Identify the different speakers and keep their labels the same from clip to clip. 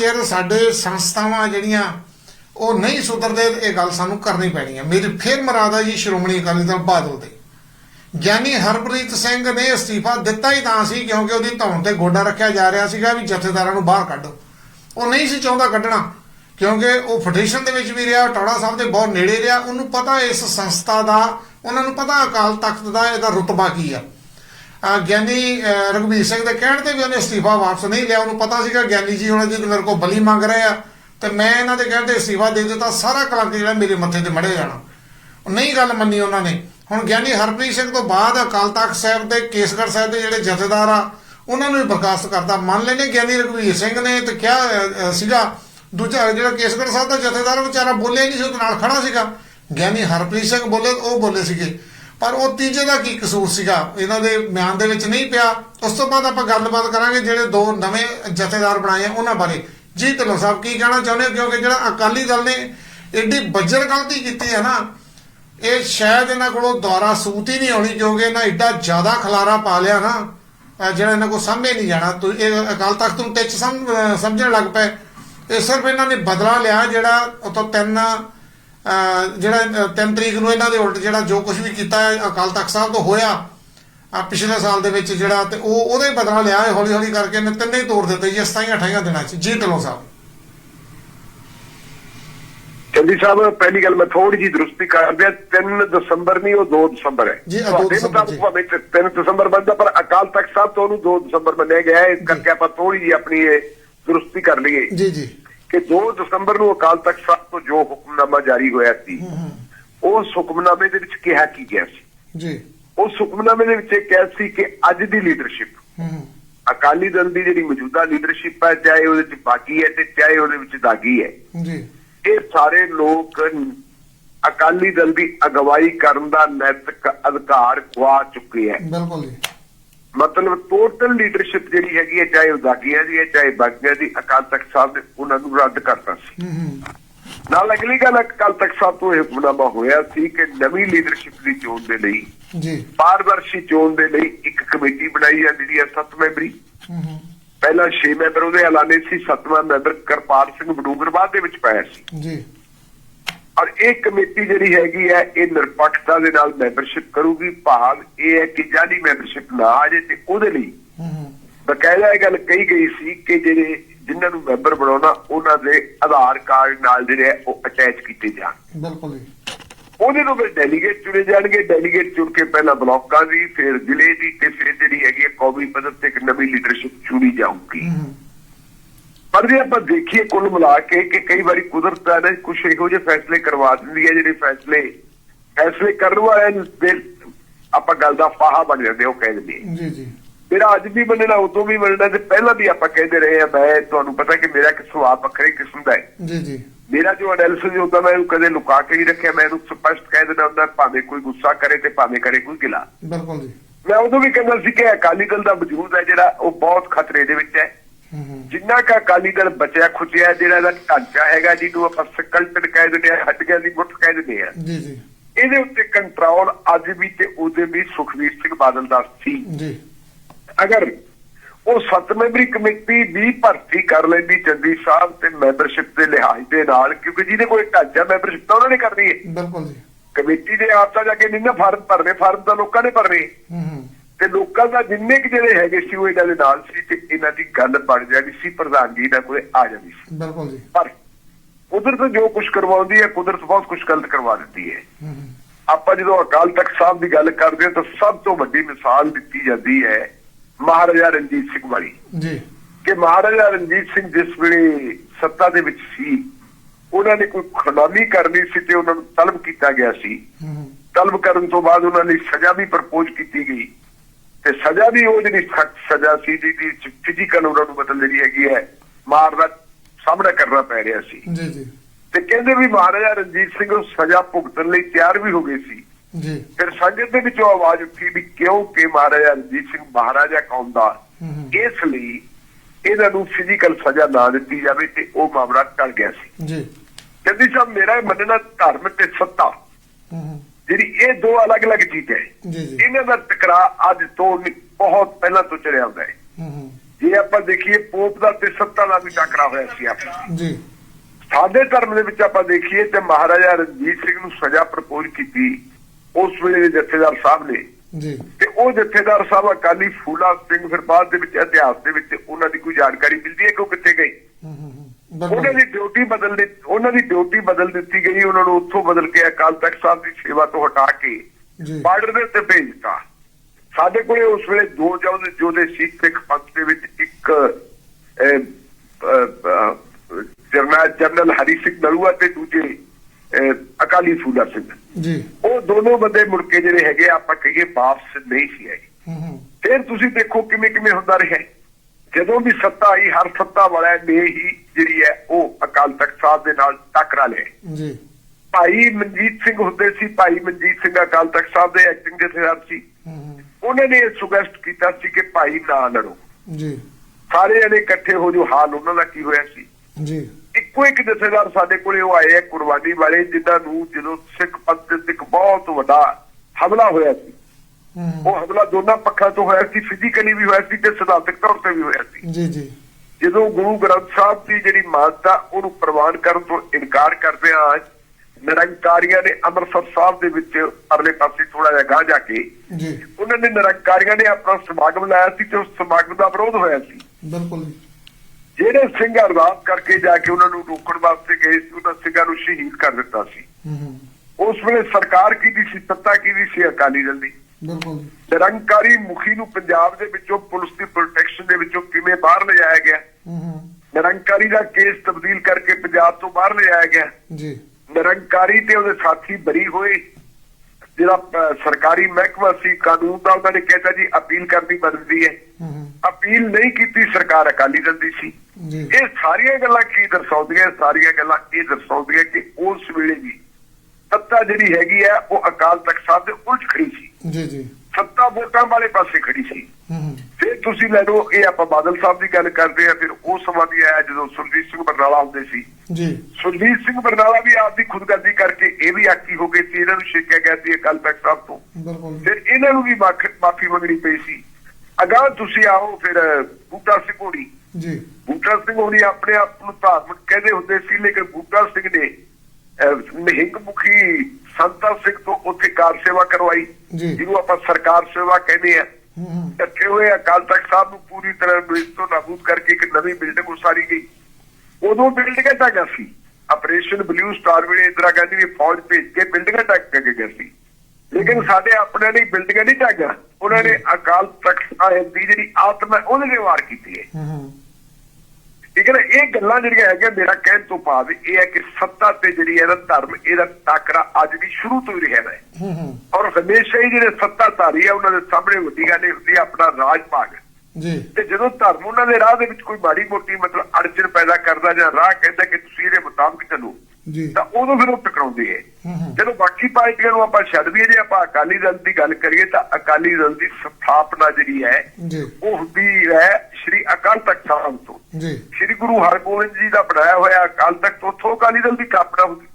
Speaker 1: ਚਿਰ ਸਾਡੇ ਸੰਸਥਾਵਾਂ ਜਿਹੜੀਆਂ, ਉਹ ਨਹੀਂ ਸੁਧਰਦੇ, ਇਹ ਗੱਲ ਸਾਨੂੰ ਕਰਨੀ ਪੈਣੀ ਹੈ। ਮੇਰੀ ਫੇਰ ਮਰਾਦਾ ਜੀ ਸ਼੍ਰੋਮਣੀ ਅਕਾਲੀ ਦਲ ਬਾਦਲ ਦੇ। ਗਿਆਨੀ ਹਰਪ੍ਰੀਤ ਸਿੰਘ ਨੇ ਅਸਤੀਫਾ ਦਿੱਤਾ ਹੀ ਤਾਂ ਸੀ, ਕਿਉਂਕਿ ਉਹਦੀ ਧੌਣ ਤੇ ਗੋਡਾ ਰੱਖਿਆ ਜਾ ਰਿਹਾ ਸੀਗਾ ਵੀ ਜਥੇਦਾਰਾਂ ਨੂੰ ਬਾਹਰ ਕੱਢੋ। ਉਹ ਨਹੀਂ ਸੀ ਚਾਹੁੰਦਾ ਕੱਢਣਾ, ਕਿਉਂਕਿ ਉਹ ਫੈਡਰੇਸ਼ਨ ਦੇ ਵਿੱਚ ਵੀ ਰਿਹਾ, ਟੌੜਾ ਸਾਹਿਬ ਦੇ ਬਹੁਤ ਨੇੜੇ ਰਿਹਾ। ਉਹਨੂੰ ਪਤਾ ਇਸ ਸੰਸਥਾ ਦਾ, ਉਹਨਾਂ ਨੂੰ ਪਤਾ ਅਕਾਲ ਤਖਤ ਦਾ ਇਹਦਾ ਰੁਤਬਾ ਕੀ ਆ। ਗਿਆਨੀ ਰਘਵੀਰ ਸਿੰਘ ਦੇ ਕਹਿਣ ਤੇ ਵੀ ਉਹਨੇ ਅਸਤੀਫਾ ਵਾਪਸ ਨਹੀਂ ਲਿਆ। ਉਹਨੂੰ ਪਤਾ ਸੀਗਾ ਗਿਆਨੀ ਜੀ ਹੁਣ ਜੀ ਮੇਰੇ ਕੋਲ ਬਲੀ ਮੰਗ ਰਹੇ ਆ। ਤੇ ਮੈਂ ਇਹਨਾਂ ਦੇ ਕਹਿਣ ਤੇ ਅਸਤੀਫਾ ਦੇ ਦਿੱਤਾ, ਸਾਰਾ ਕਲੰਕ ਜਿਹੜਾ ਮੇਰੇ ਮੱਥੇ ਤੇ ਮੜੇ ਜਾਣਾ। ਨਹੀਂ ਗੱਲ ਮੰਨੀ ਉਹਨਾਂ ਨੇ। ਹੁਣ ਗਿਆਨੀ ਹਰਪ੍ਰੀਤ ਸਿੰਘ ਤੋਂ ਬਾਅਦ ਅਕਾਲ ਤਖਤ ਸਾਹਿਬ ਦੇ, ਕੇਸਗੜ੍ਹ ਸਾਹਿਬ ਦੇ ਜਿਹੜੇ ਜਥੇਦਾਰ ਆ, ਉਹਨਾਂ ਨੂੰ ਵੀ ਬਰਖਾਸਤ ਕਰਦਾ ਮੰਨ ਲੈਨੇ ਗਿਆਨੀ ਰਘਵੀਰ ਸਿੰਘ ਨੇ ਤੇ ਕਿਹਾ ਸੀਗਾ। ਦੂਜਾ ਜਿਹੜਾ ਕੇਸਗੜ੍ਹ ਸਾਹਿਬ ਦਾ ਜਥੇਦਾਰ ਵਿਚਾਰਾ ਬੋਲਿਆ ਨਹੀਂ ਸੀ ਉਹਦੇ ਨਾਲ ਖੜਾ ਸੀਗਾ। ਗਿਆਨੀ ਹਰਪ੍ਰੀਤ ਸਿੰਘ ਬੋਲੇ, ਉਹ ਬੋਲੇ ਸੀਗੇ। ਪਰ ਉਹ ਤੀਜੇ ਦਾ ਕੀ ਕਸੂਰ ਸੀਗਾ? ਇਹਨਾਂ ਦੇ ਬਿਆਨ ਦੇ ਵਿੱਚ ਨਹੀਂ ਪਿਆ। ਉਸ ਤੋਂ ਬਾਅਦ ਆਪਾਂ ਗੱਲਬਾਤ ਕਰਾਂਗੇ ਜਿਹੜੇ ਦੋ ਨਵੇਂ ਜਥੇਦਾਰ ਬਣਾਏ ਆ ਉਹਨਾਂ ਬਾਰੇ। ਜੀ, ਢਿੱਲੋਂ ਸਾਹਿਬ, ਕੀ ਕਹਿਣਾ ਚਾਹੁੰਦੇ ਹੋ? ਕਿਉਂਕਿ ਜਿਹੜਾ ਅਕਾਲੀ ਦਲ ਨੇ ਏਡੀ ਬੱਜਰ ਗਲਤੀ ਕੀਤੀ ਹੈ ਨਾ, ਇਹ ਸ਼ਾਇਦ ਇਹਨਾਂ ਕੋਲੋਂ ਦੁਆਰਾ ਸੂਤ ਹੀ ਨਹੀਂ ਆਉਣੀ ਕਿਉਂਕਿ ਇਹਨਾਂ ਏਡਾ ਜ਼ਿਆਦਾ ਖਲਾਰਾ ਪਾ ਲਿਆ ਨਾ ਜਿਹੜਾ ਇਹਨਾਂ ਕੋਲ ਸਾਹਮਣੇ ਨਹੀਂ ਜਾਣਾ। ਤੂੰ, ਇਹ ਅਕਾਲ ਤਖਤ ਨੂੰ ਟਿੱਚ ਸਮਝਣ ਲੱਗ ਪਏ। ਇਹ ਸਿਰਫ ਇਹਨਾਂ ਨੇ ਬਦਲਾ ਲਿਆ ਜਿਹੜਾ ਉਤੋਂ ਤਿੰਨ ਜਿਹੜਾ ਅਹ ਤਿੰਨ ਤਰੀਕ ਨੂੰ ਇਹਨਾਂ ਦੇ ਉਲਟ ਜਿਹੜਾ ਜੋ ਕੁਝ ਵੀ ਕੀਤਾ ਅਕਾਲ ਤਖਤ ਸਾਹਿਬ ਤੋਂ ਹੋਇਆ ਆ ਪਿਛਲੇ ਸਾਲ ਦੇ ਵਿੱਚ ਜਿਹੜਾ ਤੇ ਉਹ ਉਹਦਾ ਬਦਲਾ ਲਿਆ ਹੌਲੀ ਹੌਲੀ ਕਰਕੇ ਇਹਨੇ ਤਿੰਨੇ ਤੋੜ ਦਿੱਤੇ ਜੀ 27 28 ਦਿਨਾਂ ਚ ਜੀ ਢਿੱਲੋਂ ਸਾਹਿਬ।
Speaker 2: ਚੰਦੀ ਸਾਹਿਬ ਪਹਿਲੀ ਗੱਲ ਮੈਂ ਥੋੜੀ ਜੀ ਦਰੁਸਤੀ ਕਰ ਦਿਆਂ 3 ਦਸੰਬਰ ਨਹੀਂ ਉਹ 2 ਦਸੰਬਰ ਹੈ।
Speaker 1: ਜੀ, ਆਹ ਦੋ
Speaker 2: ਤੁਹਾਡੇ
Speaker 1: ਦਸੰਬਰ
Speaker 2: ਮੁਤਾਬਕ
Speaker 1: ਜੀ।
Speaker 2: ਭਾਵੇਂ 3 ਦਸੰਬਰ ਬਣਦਾ ਪਰ ਅਕਾਲ ਤਖਤ ਸਾਹਿਬ ਤੋਂ ਉਹਨੂੰ 2 ਦਸੰਬਰ ਮੰਨਿਆ ਗਿਆ ਹੈ ਇਸ ਕਰਕੇ ਆਪਾਂ ਥੋੜੀ ਜੀ ਆਪਣੀ ਇਹ ਦਰੁਸਤੀ ਕਰ ਲਈਏ।
Speaker 1: ਜੀ ਜੀ।
Speaker 2: ਕਿ 2 ਦਸੰਬਰ ਨੂੰ ਅਕਾਲ ਤਖਤ ਸਾਹਿਬ ਤੋਂ ਜੋ ਹੁਕਮਨਾਮਾ ਜਾਰੀ ਹੋਇਆ ਸੀ ਉਸ ਹੁਕਮਨਾਮੇ ਦੇ ਵਿੱਚ ਕਿਹਾ ਕੀ ਗਿਆ ਸੀ?
Speaker 1: ਜੀ।
Speaker 2: ਉਸ ਹੁਕਮਨਾਮੇ ਦੇ ਵਿੱਚ ਇਹ ਕਿਹਾ ਸੀ ਕਿ ਅੱਜ ਦੀ ਲੀਡਰਸ਼ਿਪ ਅਕਾਲੀ ਦਲ ਦੀ ਜਿਹੜੀ ਮੌਜੂਦਾ ਲੀਡਰਸ਼ਿਪ ਹੈ ਚਾਹੇ ਉਹਦੇ ਵਿੱਚ ਬਾਗੀ ਹੈ ਤੇ ਚਾਹੇ ਉਹਦੇ ਵਿੱਚ ਦਾਗੀ ਹੈ
Speaker 1: ਜੀ।
Speaker 2: ਇਹ ਸਾਰੇ ਲੋਕ ਅਕਾਲੀ ਦਲ ਦੀ ਅਗਵਾਈ ਕਰਨ ਦਾ ਨੈਤਿਕ ਅਧਿਕਾਰ ਗਵਾ ਚੁੱਕੇ ਹੈ।
Speaker 1: ਬਿਲਕੁਲ ਜੀ।
Speaker 2: ਮਤਲਬ ਟੋਟਲ ਲੀਡਰਸ਼ਿਪ ਜਿਹੜੀ ਹੈਗੀ ਹੈ ਚਾਹੇ ਉਹ ਦਾਗੀਆਂ ਦੀ ਹੈ ਚਾਹੇ ਬਾਗੀਆਂ ਦੀ ਅਕਾਲ ਤਖਤ ਸਾਹਿਬ ਨੇ ਉਹਨਾਂ ਨੂੰ ਰੱਦ ਕਰਤਾ ਸੀ। ਨਾਲ ਅਗਲੀ ਗੱਲ ਅਕਾਲ ਤਖਤ ਸਾਹਿਬ ਤੋਂ ਇਹ ਹੁਕਮਨਾਮਾ ਹੋਇਆ ਸੀ ਕਿ ਨਵੀਂ ਲੀਡਰਸ਼ਿਪ ਦੀ ਚੋਣ ਦੇ ਲਈ
Speaker 1: ਜੀ।
Speaker 2: ਪਾਰਦਰਸ਼ੀ ਚੋਣ ਦੇ ਲਈ ਇੱਕ ਕਮੇਟੀ ਬਣਾਈ ਜਾਂਦੀ ਜਿਹੜੀ ਹੈ ਸੱਤ ਮੈਂਬਰੀ।
Speaker 1: ਹੂੰ ਹੂੰ।
Speaker 2: ਪਹਿਲਾਂ 6 ਮੈਂਬਰ ਉਹਦੇ ਐਲਾਨੇ ਸੀ ਸੱਤਵਾਂ ਮੈਂਬਰ ਕਰਪਾਲ ਸਿੰਘ ਬਡੂੰਗਰ ਬਾਅਦ ਦੇ ਵਿੱਚ ਪਾਇਆ ਸੀ।
Speaker 1: ਜੀ।
Speaker 2: ਔਰ ਇਹ ਕਮੇਟੀ ਜਿਹੜੀ ਹੈਗੀ ਹੈ ਇਹ ਨਿਰਪੱਖਤਾ ਦੇ ਨਾਲ ਮੈਂਬਰਸ਼ਿਪ ਕਰੂਗੀ। ਭਾਵ ਇਹ ਹੈ ਕਿ ਜਾਲੀ ਮੈਂਬਰਸ਼ਿਪ ਨਾ ਆ ਜੇ ਤੇ ਉਹਦੇ ਲਈ ਬਕਾਇਦਾ ਇਹ ਗੱਲ ਕਹੀ ਗਈ ਸੀ ਕਿ ਜਿਹੜੇ ਜਿਨ੍ਹਾਂ ਨੂੰ ਮੈਂਬਰ ਬਣਾਉਣਾ ਉਹਨਾਂ ਦੇ ਆਧਾਰ ਕਾਰਡ ਨਾਲ ਜਿਹੜੇ ਉਹ ਅਟੈਚ ਕੀਤੇ ਜਾਣ।
Speaker 1: ਬਿਲਕੁਲ ਜੀ।
Speaker 2: ਉਹਦੇ ਤੋਂ ਫਿਰ ਡੈਲੀਗੇਟ ਚੁਣੇ ਜਾਣਗੇ। ਡੈਲੀਗੇਟ ਚੁਣ ਕੇ ਪਹਿਲਾਂ ਬਲਾਕਾਂ ਦੀ ਫਿਰ ਜ਼ਿਲ੍ਹੇ ਦੀ ਤੇ ਫਿਰ ਜਿਹੜੀ ਹੈਗੀ ਕੌਮੀ ਪੱਧਰ ਤੇ ਇੱਕ ਨਵੀਂ ਲੀਡਰਸ਼ਿਪ ਚੁਣੀ ਜਾਊਗੀ। ਪਰ ਜੇ ਆਪਾਂ ਦੇਖੀਏ ਕੁੱਲ ਮਿਲਾ ਕੇ ਕਿ ਕਈ ਵਾਰੀ ਕੁਦਰਤ ਹੈ ਨਾ ਕੁਝ ਇਹੋ ਜਿਹੇ ਫੈਸਲੇ ਕਰਵਾ ਦਿੰਦੀ ਹੈ ਜਿਹੜੇ ਫੈਸਲੇ ਫੈਸਲੇ ਕਰਨ ਵਾਲੇ ਦੇ ਆਪਾਂ ਗੱਲ ਦਾ ਫਾਹਾ ਬਣ ਜਾਂਦੇ ਉਹ ਕਹਿ ਦਿੰਦੇ।
Speaker 1: ਜੀ ਜੀ।
Speaker 2: ਮੇਰਾ ਅੱਜ ਵੀ ਮੰਨਣਾ ਉਦੋਂ ਵੀ ਮੰਨਣਾ ਤੇ ਪਹਿਲਾਂ ਵੀ ਆਪਾਂ ਕਹਿੰਦੇ ਰਹੇ ਆ ਮੈਂ ਤੁਹਾਨੂੰ ਪਤਾ ਕਿ ਮੇਰਾ ਇੱਕ ਸੁਭਾਅ ਵੱਖਰੇ ਕਿਸਮ ਦਾ ਹੈ।
Speaker 1: ਜੀ ਜੀ।
Speaker 2: ਮੇਰਾ ਜੋ ਐਨਾਲਿਸਿਸ ਹੁੰਦਾ ਮੈਂ ਇਹਨੂੰ ਕਦੇ ਲੁਕਾ ਕੇ ਨਹੀਂ ਰੱਖਿਆ ਮੈਂ ਇਹਨੂੰ ਸਪਸ਼ਟ ਕਹਿ ਦਿੰਦਾ ਹੁੰਦਾ ਭਾਵੇਂ ਕੋਈ ਗੁੱਸਾ ਕਰੇ ਤੇ ਭਾਵੇਂ ਕਰੇ ਕੋਈ ਗਿਲਾ।
Speaker 1: ਬਿਲਕੁਲ ਜੀ।
Speaker 2: ਮੈਂ ਉਦੋਂ ਵੀ ਕਹਿੰਦਾ ਸੀ ਕਿ ਅਕਾਲੀ ਦਲ ਦਾ ਵਜੂਦ ਹੈ ਜਿਹੜਾ ਉਹ ਬਹੁਤ ਖਤਰੇ ਦੇ ਵਿੱਚ ਹੂੰ। ਜਿੰਨਾ ਕਾ ਅਕਾਲੀ ਦਲ ਬਚਿਆ ਖੁਚਿਆ ਜਿਹੜਾ ਇਹਦਾ ਢਾਂਚਾ ਹੈਗਾ ਜਿਹਨੂੰ ਆਪਾਂ ਸਕਲਟਡ ਕਹਿ ਦਿੰਦੇ ਆ ਹੱਡੀਆਂ ਦੀ ਮੁੱਠ ਕਹਿ ਦਿੰਦੇ ਆ
Speaker 1: ਜੀ ਜੀ।
Speaker 2: ਇਹਦੇ ਉੱਤੇ ਕੰਟਰੋਲ ਅੱਜ ਵੀ ਤੇ ਉਹਦੇ ਵੀ ਸੁਖਵੀਰ ਸਿੰਘ ਬਾਦਲ ਦਾ ਸੀ।
Speaker 1: ਜੀ।
Speaker 2: ਅਗਰ ਉਹ ਸੱਤ ਮੈਂਬਰੀ ਕਮੇਟੀ ਵੀ ਭਰਤੀ ਕਰ ਲੈਂਦੀ ਚੰਦੀ ਸਾਹਿਬ ਤੇ ਮੈਂਬਰਸ਼ਿਪ ਦੇ ਲਿਹਾਜ਼ ਦੇ ਨਾਲ ਕਿਉਂਕਿ ਜਿਹਦੇ ਕੋਈ ਢਾਂਚਾ ਮੈਂਬਰਸ਼ਿਪ ਤਾਂ ਉਹਨਾਂ ਨੇ ਕਰਨੀ ਹੈ।
Speaker 1: ਬਿਲਕੁਲ ਜੀ।
Speaker 2: ਕਮੇਟੀ ਦੇ ਆਪ ਤਾਂ ਜਾ ਕੇ ਨਹੀਂ ਨਾ ਫਾਰਮ ਭਰਨੇ ਫਾਰਮ ਤਾਂ ਲੋਕਾਂ ਨੇ ਭਰਨੇ।
Speaker 1: ਹੂੰ ਹੂੰ।
Speaker 2: ਤੇ ਲੋਕਾਂ ਦਾ ਜਿੰਨੇ ਕਿ ਜਿਹੜੇ ਹੈਗੇ ਸੀ ਉਹ ਇਹਨਾਂ ਦੇ ਨਾਲ ਸੀ ਤੇ ਇਹਨਾਂ ਦੀ ਗੱਲ ਬਣ ਜਾਣੀ ਸੀ ਪ੍ਰਧਾਨਗੀ ਦਾ ਕੋਈ ਆ ਜਾਂਦੀ ਸੀ।
Speaker 1: ਬਿਲਕੁਲ ਜੀ।
Speaker 2: ਪਰ ਕੁਦਰਤ ਜੋ ਕੁਝ ਕਰਵਾਉਂਦੀ ਹੈ ਕੁਦਰਤ ਬਹੁਤ ਕੁਝ ਗਲਤ ਕਰਵਾ ਦਿੰਦੀ ਹੈ। ਆਪਾਂ ਜਦੋਂ ਅਕਾਲ ਤਖਤ ਸਾਹਿਬ ਦੀ ਗੱਲ ਕਰਦੇ ਹਾਂ ਤਾਂ ਸਭ ਤੋਂ ਵੱਡੀ ਮਿਸਾਲ ਦਿੱਤੀ ਜਾਂਦੀ ਹੈ ਮਹਾਰਾਜਾ ਰਣਜੀਤ ਸਿੰਘ ਵਾਲੀ।
Speaker 1: ਜੀ।
Speaker 2: ਕਿ ਮਹਾਰਾਜਾ ਰਣਜੀਤ ਸਿੰਘ ਜਿਸ ਵੇਲੇ ਸੱਤਾ ਦੇ ਵਿੱਚ ਸੀ ਉਹਨਾਂ ਨੇ ਕੋਈ ਖਨਾਮੀ ਕਰਨੀ ਸੀ ਤੇ ਉਹਨਾਂ ਨੂੰ ਤਲਬ ਕੀਤਾ ਗਿਆ ਸੀ। ਤਲਬ ਕਰਨ ਤੋਂ ਬਾਅਦ ਉਹਨਾਂ ਲਈ ਸਜ਼ਾ ਵੀ ਪ੍ਰਪੋਜ਼ ਕੀਤੀ ਗਈ। ਤੇ ਸਜ਼ਾ ਵੀ ਉਹ ਜਿਹੜੀ ਸਖਤ ਸਜ਼ਾ ਸੀ ਜਿਹਦੀ ਫਿਜ਼ੀਕਲ ਉਹਨਾਂ ਨੂੰ ਮਤਲਬ ਜਿਹੜੀ ਹੈਗੀ ਹੈ ਮਾਰ ਦਾ ਸਾਹਮਣਾ ਕਰਨਾ ਪੈ ਰਿਹਾ ਸੀ।
Speaker 1: ਜੀ ਜੀ।
Speaker 2: ਤੇ ਕਹਿੰਦੇ ਵੀ ਮਹਾਰਾਜਾ ਰਣਜੀਤ ਸਿੰਘ ਉਹ ਸਜ਼ਾ ਭੁਗਤਣ ਲਈ ਤਿਆਰ ਵੀ ਹੋ ਗਏ ਸੀ।
Speaker 1: ਜੀ।
Speaker 2: ਫਿਰ ਸੰਗਤ ਦੇ ਵਿੱਚੋਂ ਆਵਾਜ਼ ਉੱਠੀ ਵੀ ਕਿਉਂ ਕਿ ਮਹਾਰਾਜਾ ਰਣਜੀਤ ਸਿੰਘ ਮਹਾਰਾਜਾ ਕੌਮ ਦਾ? ਇਸ ਲਈ ਇਹਨਾਂ ਨੂੰ ਫਿਜ਼ੀਕਲ ਸਜ਼ਾ ਨਾ ਦਿੱਤੀ ਜਾਵੇ ਤੇ ਉਹ ਮਾਮਲਾ ਟਲ ਗਿਆ ਸੀ।
Speaker 1: ਜੀ।
Speaker 2: ਕਹਿੰਦੀ ਸਾਹਿਬ ਮੇਰਾ ਇਹ ਮੰਨਣਾ ਧਰਮ ਤੇ ਸੱਤਾ। ਜਿਹੜੀ ਇਹ ਦੋ ਅਲੱਗ-ਅਲੱਗ ਚੀਜ਼ਾਂ ਹੈ। ਇਹਨਾਂ ਦਾ ਟਕਰਾਅ ਅੱਜ ਤੋਂ ਬਹੁਤ ਪਹਿਲਾਂ ਤੋਂ ਚੱਲਿਆ ਹੁੰਦਾ ਹੈ। ਜੇ ਆਪਾਂ ਦੇਖੀਏ ਪੋਪ ਦਾ ਤੇ ਸੱਤਾ ਦਾ ਵੀ ਟਕਰਾ ਹੋਇਆ ਸੀ ਆਪਣਾ।
Speaker 1: ਜੀ।
Speaker 2: ਸਾਡੇ ਧਰਮ ਦੇ ਵਿੱਚ ਆਪਾਂ ਦੇਖੀਏ ਤੇ ਮਹਾਰਾਜਾ ਰਣਜੀਤ ਸਿੰਘ ਨੂੰ ਸਜ਼ਾ ਪ੍ਰਪੋਜ਼ ਕੀਤੀ ਉਸ ਵੇਲੇ ਦੇ ਜਥੇਦਾਰ ਸਾਹਿਬ ਨੇ।
Speaker 1: ਜੀ।
Speaker 2: ਤੇ ਉਹ ਜਥੇਦਾਰ ਸਾਹਿਬ ਅਕਾਲੀ ਫੂਲਾ ਸਿੰਘ ਫਿਰ ਬਾਅਦ ਦੇ ਵਿੱਚ ਇਤਿਹਾਸ ਦੇ ਵਿੱਚ ਉਹਨਾਂ ਦੀ ਕੋਈ ਜਾਣਕਾਰੀ ਮਿਲਦੀ ਹੈ ਕਿ ਉਹ ਕਿੱਥੇ ਗਏ। ਉਹਨਾਂ ਦੀ ਡਿਊਟੀ ਬਦਲ ਦਿੱਤੀ ਉਹਨਾਂ ਦੀ ਡਿਊਟੀ ਬਦਲ ਦਿੱਤੀ ਗਈ ਉਹਨਾਂ ਨੂੰ ਉੱਥੋਂ ਬਦਲ ਕੇ ਅਕਾਲ ਤਖਤ ਸਾਹਿਬ ਦੀ ਸੇਵਾ ਤੋਂ ਹਟਾ ਕੇ ਬਾਰਡਰ ਦੇ ਉੱਤੇ ਭੇਜ ਦਿੱਤਾ। ਸਾਡੇ ਕੋਲੇ ਉਸ ਵੇਲੇ ਦੋ ਜੋਧੇ ਜੋਧੇ ਸੀ ਸਿੱਖ ਪੰਥ ਦੇ ਵਿੱਚ ਇੱਕ ਜਰਨਲ ਜਨਰਲ ਹਰੀ ਸਿੰਘ ਨਲੂਆ ਤੇ ਦੂਜੇ ਅਕਾਲੀ ਫੂਲਾ ਸਿੰਘ।
Speaker 1: ਜੀ।
Speaker 2: ਉਹ ਦੋਨੋਂ ਬੰਦੇ ਮੁੜ ਕੇ ਜਿਹੜੇ ਹੈਗੇ ਆ, ਆਪਾਂ ਕਹੀਏ ਵਾਪਸ ਨਹੀਂ ਸੀ ਆਏ। ਫਿਰ ਤੁਸੀਂ ਦੇਖੋ ਕਿਵੇਂ ਕਿਵੇਂ ਹੁੰਦਾ ਰਿਹਾ। ਜਦੋਂ ਵੀ ਸੱਤਾ ਆਈ ਹਰ ਸੱਤਾ ਵਾਲਿਆਂ ਨੇ ਹੀ ਜਿਹੜੀ ਹੈ ਉਹ ਅਕਾਲ ਤਖਤ ਸਾਹਿਬ ਦੇ ਨਾਲ ਟੱਕਰਾ ਲਿਆ
Speaker 1: ਜੀ।
Speaker 2: ਭਾਈ ਮਨਜੀਤ ਸਿੰਘ ਹੁੰਦੇ ਸੀ ਭਾਈ ਮਨਜੀਤ ਸਿੰਘ ਅਕਾਲ ਤਖਤ ਸਾਹਿਬ ਦੇ ਐਕਟਿੰਗ ਜਥੇਦਾਰ ਸੀ। ਉਹਨਾਂ ਨੇ ਸੁਗੈਸਟ ਕੀਤਾ ਸੀ ਕਿ ਭਾਈ ਨਾ ਲੜੋ।
Speaker 1: ਜੀ।
Speaker 2: ਸਾਰੇ ਜਣੇ ਇਕੱਠੇ ਹੋ ਜੋ ਹਾਲ ਉਹਨਾਂ ਦਾ ਕੀ ਹੋਇਆ ਸੀ।
Speaker 1: ਜੀ।
Speaker 2: ਇੱਕੋ ਇੱਕ ਜਥੇਦਾਰ ਸਾਡੇ ਕੋਲੇ ਉਹ ਆਏ ਆ ਕੁਰਬਾਨੀ ਵਾਲੇ ਜਿਨ੍ਹਾਂ ਨੂੰ ਜਦੋਂ ਸਿੱਖ ਪੰਥ ਉੱਤੇ ਇੱਕ ਬਹੁਤ ਵੱਡਾ ਹਮਲਾ ਹੋਇਆ ਸੀ। ਉਹ ਹਮਲਾ ਦੋਨਾਂ ਪੱਖਾਂ ਤੋਂ ਹੋਇਆ ਸੀ ਫਿਜ਼ੀਕਲੀ ਵੀ ਹੋਇਆ ਸੀ ਤੇ ਸਿਧਾਂਤਕ ਤੌਰ ਤੇ ਵੀ ਹੋਇਆ ਸੀ।
Speaker 1: ਜੀ ਜੀ।
Speaker 2: ਜਦੋਂ ਗੁਰੂ ਗ੍ਰੰਥ ਸਾਹਿਬ ਦੀ ਜਿਹੜੀ ਮਾਨਤਾ ਉਹਨੂੰ ਪ੍ਰਵਾਨ ਕਰਨ ਤੋਂ ਇਨਕਾਰ ਕਰਦੇ ਆ ਨਿਰੰਕਾਰੀਆਂ ਨੇ ਅੰਮ੍ਰਿਤਸਰ ਸਾਹਿਬ ਦੇ ਵਿੱਚ ਅਰਲੇ ਪਾਸੇ ਥੋੜਾ ਜਿਹਾ ਗਾਹ ਜਾ ਕੇ
Speaker 1: ਜੀ।
Speaker 2: ਉਹਨਾਂ ਨੇ ਨਿਰੰਕਾਰੀਆਂ ਨੇ ਆਪਣਾ ਸਮਾਗਮ ਲਾਇਆ ਸੀ ਤੇ ਉਸ ਸਮਾਗਮ ਦਾ ਵਿਰੋਧ ਹੋਇਆ ਸੀ।
Speaker 1: ਬਿਲਕੁਲ
Speaker 2: ਜਿਹੜੇ ਸਿੰਘ ਅਰਦਾਸ ਕਰਕੇ ਜਾ ਕੇ ਉਹਨਾਂ ਨੂੰ ਰੋਕਣ ਵਾਸਤੇ ਗਏ ਸੀ ਉਹਨਾਂ ਸਿੰਘਾਂ ਨੂੰ ਸ਼ਹੀਦ ਕਰ ਦਿੱਤਾ ਸੀ।
Speaker 1: ਹੂੰ ਹੂੰ।
Speaker 2: ਉਸ ਵੇਲੇ ਸਰਕਾਰ ਕੀ ਸੀ ਸੱਤਾ ਕੀ ਸੀ ਅਕਾਲੀ ਦਲ ਦੀ।
Speaker 1: ਬਿਲਕੁਲ ਜੀ।
Speaker 2: ਨਿਰੰਕਾਰੀ ਮੁਖੀ ਨੂੰ ਪੰਜਾਬ ਦੇ ਵਿੱਚੋਂ ਪੁਲਿਸ ਦੀ ਪ੍ਰੋਟੈਕਸ਼ਨ ਦੇ ਵਿੱਚੋਂ ਕਿਵੇਂ ਬਾਹਰ ਲਿਜਾਇਆ ਗਿਆ? ਨਿਰੰਕਾਰੀ ਦਾ ਕੇਸ ਤਬਦੀਲ ਕਰਕੇ ਪੰਜਾਬ ਤੋਂ ਬਾਹਰ ਲਿਜਾਇਆ ਗਿਆ।
Speaker 1: ਜੀ।
Speaker 2: ਨਿਰੰਕਾਰੀ ਤੇ ਉਹਦੇ ਸਾਥੀ ਬਰੀ ਹੋਏ। ਜਿਹੜਾ ਸਰਕਾਰੀ ਮਹਿਕਮਾ ਸੀ ਕਾਨੂੰਨ ਦਾ ਉਹਨਾਂ ਨੇ ਕਹਿਤਾ ਜੀ ਅਪੀਲ ਕਰਨੀ ਬਣਦੀ ਹੈ। ਅਪੀਲ ਨਹੀਂ ਕੀਤੀ ਸਰਕਾਰ ਅਕਾਲੀ ਦਲ ਦੀ ਸੀ। ਇਹ ਸਾਰੀਆਂ ਗੱਲਾਂ ਕੀ ਦਰਸਾਉਂਦੀਆਂ ਸਾਰੀਆਂ ਗੱਲਾਂ ਇਹ ਦਰਸਾਉਂਦੀਆਂ ਕਿ ਉਸ ਵੇਲੇ ਵੀ ਸੱਤਾ ਜਿਹੜੀ ਹੈਗੀ ਆ ਉਹ ਅਕਾਲ ਤਖਤ ਸਾਹਿਬ ਦੇ ਉਲਟ ਖੜੀ ਸੀ।
Speaker 1: ਜੀ ਜੀ।
Speaker 2: ਸੱਤਾ ਵੋਟਾਂ ਵਾਲੇ ਪਾਸੇ ਖੜੀ ਸੀ। ਫਿਰ ਤੁਸੀਂ ਲੈ ਲਓ ਇਹ ਆਪਾਂ ਬਾਦਲ ਸਾਹਿਬ ਦੀ ਗੱਲ ਕਰਦੇ ਆ ਫਿਰ ਉਹ ਸਮਾਂ ਵੀ ਆਇਆ ਜਦੋਂ ਸੁਰਜੀਤ ਸਿੰਘ ਬਰਨਾਲਾ ਹੁੰਦੇ ਸੀ।
Speaker 1: ਜੀ।
Speaker 2: ਸੁਰਜੀਤ ਸਿੰਘ ਬਰਨਾਲਾ ਵੀ ਆਪਦੀ ਖੁਦਗਰਜ਼ੀ ਕਰਕੇ ਇਹ ਵੀ ਆਕੀ ਹੋ ਗਏ ਸੀ ਇਹਨਾਂ ਨੂੰ ਛੇਕਿਆ ਗਿਆ ਸੀ ਅਕਾਲ ਤਖਤ ਸਾਹਿਬ ਤੋਂ। ਫਿਰ ਇਹਨਾਂ ਨੂੰ ਵੀ ਮਾਫੀ ਮੰਗਣੀ ਪਈ ਸੀ। ਅਗਾਂਹ ਤੁਸੀਂ ਆਓ ਫਿਰ ਬੂਟਾ ਸਿੰਘ ਹੋਣੀ।
Speaker 1: ਜੀ।
Speaker 2: ਬੂਟਾ ਸਿੰਘ ਹੋਣੀ ਆਪਣੇ ਆਪ ਨੂੰ ਧਾਰਮਿਕ ਕਹਿੰਦੇ ਹੁੰਦੇ ਸੀ ਲੇਕਿਨ ਬੂਟਾ ਸਿੰਘ ਨੇ ਨਿਹੰਗ ਮੁਖੀ ਸੰਤਾ ਸਿੰਘ ਤੋਂ ਉੱਥੇ ਕਾਰ ਸੇਵਾ ਕਰਵਾਈ। ਜਿਹਨੂੰ ਆਪਾਂ ਸਰਕਾਰ ਸੇਵਾ ਕਹਿੰਦੇ ਆ। ਇਕੱਠੇ ਹੋਏ ਅਕਾਲ ਤਖਤ ਸਾਹਿਬ ਨੂੰ ਪੂਰੀ ਤਰ੍ਹਾਂ ਨਵਿਸ ਤੋਂ ਨਾਬੂਦ ਕਰਕੇ ਇੱਕ ਨਵੀਂ ਬਿਲਡਿੰਗ ਉਸਾਰੀ ਗਈ। ਉਦੋਂ ਬਿਲਡਿੰਗਾਂ ਢਾਗਾ ਸੀ। ਆਪਰੇਸ਼ਨ ਬਲੂ ਸਟਾਰ ਵੇਲੇ ਇੰਦਰਾ ਗਾਂਧੀ ਨੇ ਫੌਜ ਭੇਜ ਕੇ ਬਿਲਡਿੰਗਾਂ ਢੱਕ ਕੇ ਗਏ ਸੀ। ਲੇਕਿਨ ਸਾਡੇ ਆਪਣੇ ਨੇ ਬਿਲਡਿੰਗਾਂ ਨਹੀਂ ਢਾਗਾ। ਉਹਨਾਂ ਨੇ ਅਕਾਲ ਤਖਤ ਸਾਹਿਬ ਦੀ ਜਿਹੜੀ ਆਤਮਾ ਉਹਦੇ ਤੇ ਵਾਰ ਕੀਤੀ ਹੂੰ। ਠੀਕ ਹੈ ਨਾ ਇਹ ਗੱਲਾਂ ਜਿਹੜੀਆਂ ਹੈਗੀਆਂ ਮੇਰਾ ਕਹਿਣ ਤੋਂ ਭਾਵ ਇਹ ਹੈ ਕਿ ਸੱਤਾ ਤੇ ਜਿਹੜੀ ਹੈ ਨਾ ਧਰਮ ਇਹਦਾ ਟਾਕਰਾ ਅੱਜ ਵੀ ਸ਼ੁਰੂ ਤੋਂ ਹੀ ਰਿਹਾ ਹੂੰ। ਔਰ ਹਮੇਸ਼ਾ ਹੀ ਜਿਹੜੇ ਸੱਤਾਧਾਰੀ ਆ ਉਹਨਾਂ ਦੇ ਸਾਹਮਣੇ ਵੱਡੀ ਗੱਲ ਇਹ ਹੁੰਦੀ ਹੈ ਆਪਣਾ ਰਾਜ ਭਾਗ
Speaker 1: ਜੀ।
Speaker 2: ਤੇ ਜਦੋਂ ਧਰਮ ਉਹਨਾਂ ਦੇ ਰਾਹ ਦੇ ਵਿੱਚ ਕੋਈ ਮਾੜੀ ਮੋਟੀ ਮਤਲਬ ਅੜਚਨ ਪੈਦਾ ਕਰਦਾ ਜਾਂ ਰਾਹ ਕਹਿੰਦਾ ਕਿ ਤੁਸੀਂ ਇਹਦੇ ਮੁਤਾਬਕ ਚੱਲੋ
Speaker 1: ਜੀ।
Speaker 2: ਤਾਂ ਉਦੋਂ ਫਿਰ ਉਹ ਟਕਰਾਉਂਦੇ ਹੈ। ਜਦੋਂ ਬਾਕੀ ਪਾਰਟੀਆਂ ਨੂੰ ਆਪਾਂ ਛੱਡ ਦਈਏ ਜੇ ਆਪਾਂ ਅਕਾਲੀ ਦਲ ਦੀ ਗੱਲ ਕਰੀਏ ਤਾਂ ਅਕਾਲੀ ਦਲ ਦੀ ਸਥਾਪਨਾ ਜਿਹੜੀ ਹੈ ਉਹ ਹੁੰਦੀ ਹੈ ਸ਼੍ਰੀ ਅਕਾਲ ਤਖਤ ਸਾਹਿਬ ਤੋਂ।
Speaker 1: ਜੀ।
Speaker 2: ਸ਼੍ਰੀ ਗੁਰੂ ਹਰਗੋਬਿੰਦ ਜੀ ਦਾ ਬਣਾਇਆ ਹੋਇਆ ਅਕਾਲ ਤਖਤ ਉੱਥੋਂ ਅਕਾਲੀ ਦਲ ਦੀ ਸਥਾਪਨਾ ਹੁੰਦੀ।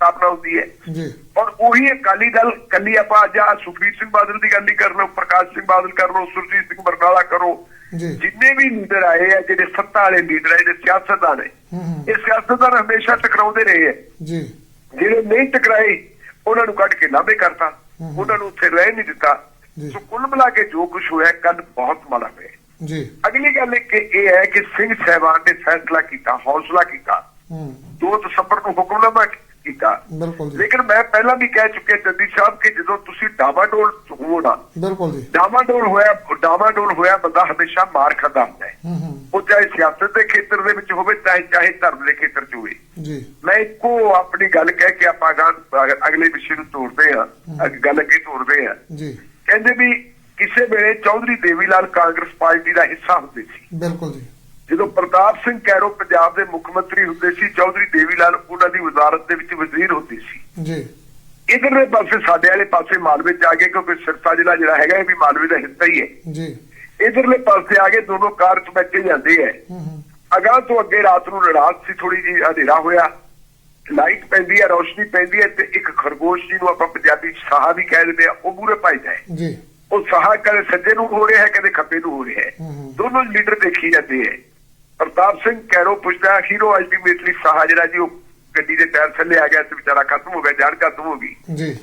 Speaker 2: ਸਥਾਪਨਾ ਹੁੰਦੀ ਹੈ।
Speaker 1: ਜੀ।
Speaker 2: ਔਰ ਉਹੀ ਅਕਾਲੀ ਦਲ ਕੱਲੀ ਆਪਾਂ ਆਹ ਸੁਖਬੀਰ ਸਿੰਘ ਬਾਦਲ ਦੀ ਗੱਲ ਹੀ ਕਰ ਲਓ ਪ੍ਰਕਾਸ਼ ਸਿੰਘ ਬਾਦਲ ਕਰ ਲਓ ਸੁਰਜੀਤ ਸਿੰਘ ਬਰਨਾਲਾ ਕਰੋ।
Speaker 1: ਜੀ।
Speaker 2: ਜਿੰਨੇ ਵੀ ਲੀਡਰ ਆਏ ਆ ਜਿਹੜੇ ਸੱਤਾ ਵਾਲੇ ਲੀਡਰ ਆ ਜਿਹੜੇ ਸਿਆਸਤਦਾਨ ਨੇ ਇਹ ਸਿਆਸਤਦਾਨ ਹਮੇਸ਼ਾ ਟਕਰਾਉਂਦੇ ਰਹੇ ਆ।
Speaker 1: ਜੀ।
Speaker 2: ਜਿਹੜੇ ਨਹੀਂ ਟਕਰਾਏ ਉਹਨਾਂ ਨੂੰ ਕੱਢ ਕੇ ਲਾਭੇ ਕਰਤਾ। ਉਹਨਾਂ ਨੂੰ ਉੱਥੇ ਰਹਿ ਨਹੀਂ ਦਿੱਤਾ।
Speaker 1: ਜੀ।
Speaker 2: ਸੋ ਕੁੱਲ ਮਿਲਾ ਕੇ ਜੋ ਕੁਝ ਹੋਇਆ ਕੱਲ ਬਹੁਤ ਮਾੜਾ ਹੋਇਆ।
Speaker 1: ਜੀ।
Speaker 2: ਅਗਲੀ ਗੱਲ ਇਹ ਕਿ ਇਹ ਹੈ ਕਿ ਸਿੰਘ ਸਾਹਿਬਾਨ ਨੇ ਫੈਸਲਾ ਕੀਤਾ ਹੌਸਲਾ ਕੀਤਾ।
Speaker 1: ਹੂੰ।
Speaker 2: 2 ਦਸੰਬਰ ਨੂੰ ਹੁਕਮਨਾਮਾ ਕੀਤਾ ਲੇਕਿਨ ਮੈਂ ਪਹਿਲਾਂ ਵੀ ਕਹਿ ਚੁੱਕਿਆ ਜੱਦੀ ਸਾਹਿਬ ਕਿ ਜਦੋਂ ਤੁਸੀਂ ਡਾਮਾਡੋਲ ਹੋ ਨਾ
Speaker 1: ਬਿਲਕੁਲ ਜੀ।
Speaker 2: ਡਾਮਾਡੋਲ ਹੋਇਆ ਡਾਮਾਡੋਲ ਹੋਇਆ ਬੰਦਾ ਹਮੇਸ਼ਾ ਮਾਰ ਖਾਂਦਾ ਹੁੰਦਾ ਹੈ। ਉਹ ਚਾਹੇ ਸਿਆਸਤ ਦੇ ਖੇਤਰ ਦੇ ਵਿੱਚ ਹੋਵੇ ਚਾਹੇ ਚਾਹੇ ਧਰਮ ਦੇ ਖੇਤਰ 'ਚ ਹੋਵੇ।
Speaker 1: ਜੀ।
Speaker 2: ਮੈਂ ਇੱਕੋ ਆਪਣੀ ਗੱਲ ਕਹਿ ਕੇ ਆਪਾਂ ਅਗਲੇ ਵਿਸ਼ੇ ਨੂੰ ਤੋਰਦੇ ਆ ਗੱਲ ਅੱਗੇ ਤੋਰਦੇ ਆ
Speaker 1: ਜੀ।
Speaker 2: ਕਹਿੰਦੇ ਵੀ ਕਿਸੇ ਵੇਲੇ ਚੌਧਰੀ ਦੇਵੀ ਲਾਲ ਕਾਂਗਰਸ ਪਾਰਟੀ ਦਾ ਹਿੱਸਾ ਹੁੰਦੇ ਸੀ।
Speaker 1: ਬਿਲਕੁਲ ਜੀ।
Speaker 2: ਜਦੋਂ ਪ੍ਰਤਾਪ ਸਿੰਘ ਕੈਰੋ ਪੰਜਾਬ ਦੇ ਮੁੱਖ ਮੰਤਰੀ ਹੁੰਦੇ ਸੀ ਚੌਧਰੀ ਦੇਵੀ ਲਾਲ ਉਹਨਾਂ ਦੀ ਵਜ਼ਾਰਤ ਦੇ ਵਿੱਚ ਵਜ਼ੀਰ ਹੁੰਦੀ ਸੀ।
Speaker 1: ਜੀ।
Speaker 2: ਇਧਰਲੇ ਪਾਸੇ ਸਾਡੇ ਵਾਲੇ ਪਾਸੇ ਮਾਲਵੇ ਚ ਆ ਗਏ ਕਿਉਂਕਿ ਸਿਰਸਾ ਜ਼ਿਲ੍ਹਾ ਜਿਹੜਾ ਹੈਗਾ ਇਹ ਵੀ ਮਾਲਵੇ ਦਾ ਹਿੱਸਾ ਹੀ ਹੈ।
Speaker 1: ਜੀ।
Speaker 2: ਇਧਰਲੇ ਪਾਸੇ ਆ ਕੇ ਦੋਨੋਂ ਕਾਰ ਚ ਬੈਠੇ ਜਾਂਦੇ ਐ
Speaker 1: ਹੂੰ ਹੂੰ।
Speaker 2: ਅਗਾਂਹ ਤੋਂ ਅੱਗੇ ਰਾਤ ਨੂੰ ਲੜਾਤ ਸੀ ਥੋੜੀ ਜੀ ਹਨੇਰਾ ਹੋਇਆ। ਲਾਈਟ ਪੈਂਦੀ ਹੈ ਰੋਸ਼ਨੀ ਪੈਂਦੀ ਹੈ ਤੇ ਇੱਕ ਖਰਗੋਸ਼ ਜੀ ਨੂੰ ਆਪਾਂ ਪੰਜਾਬੀ ਚ ਸਾਹਾ ਵੀ ਕਹਿ ਦਿੰਦੇ ਆ ਉਹ ਮੂਰੇ ਪਾਈ ਜਾਏ।
Speaker 1: ਜੀ।
Speaker 2: ਉਹ ਸਾਹਾ ਕਦੇ ਸੱਜੇ ਨੂੰ ਹੋ ਰਿਹਾ ਹੈ ਕਦੇ ਖੱਬੇ ਨੂੰ ਹੋ ਰਿਹਾ ਹੈ।
Speaker 1: ਹੂੰ, ਹੂੰ।
Speaker 2: ਦੋਨੋਂ ਲੀਡਰ ਦੇਖੀ ਜਾਂਦੇ ਹੈ। ਪ੍ਰਤਾਪ ਸਿੰਘ ਕੈਰੋ ਪੁੱਛਦਾ ਹੀਰੋ ਅਲਟੀਮੇਟਲੀ ਸਾਹਾ ਜਿਹੜਾ ਜੀ ਉਹ ਗੱਡੀ ਦੇ ਟਾਇਰ ਥੱਲੇ ਆ ਗਿਆ ਤੇ ਵਿਚਾਰਾ ਖਤਮ ਹੋ ਗਿਆ ਜਾਨ ਖਤਮ ਹੋ ਗਈ।
Speaker 1: ਜੀ।